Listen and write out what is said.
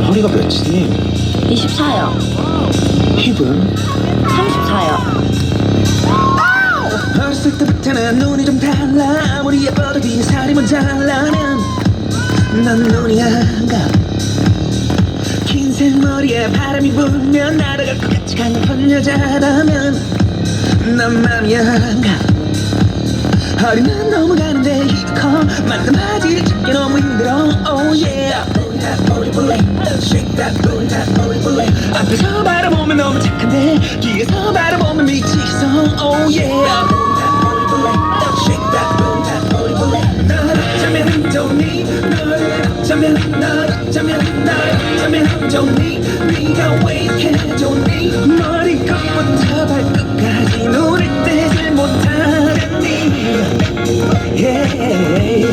허리가 몇이니? 24요. 힙은? 34요. 어렸을 때부터는 눈이 좀 달라 아무리 예뻐도 뒤에 살이 먼저 잘나는 넌 눈이 안가 긴 생머리에 바람이 불면 날아갈 것 같이 강력한 여자라면 넌 맘이 안가 허리는 넘어가는데 힙이 커 맞는 Shake that booty, booty, booty. 앞에서 바라보면 너무 착한데 뒤에서 바라보면 미치겠어 oh yeah Shake that booty, booty, booty. 널 어쩌면 좋니 너를 어쩌면 널 어쩌면 널 어쩌면 좋니 네가 왜 이렇게 좋니 머리끝부터 발끝까지 노릴 때를 못하겠니 yeah.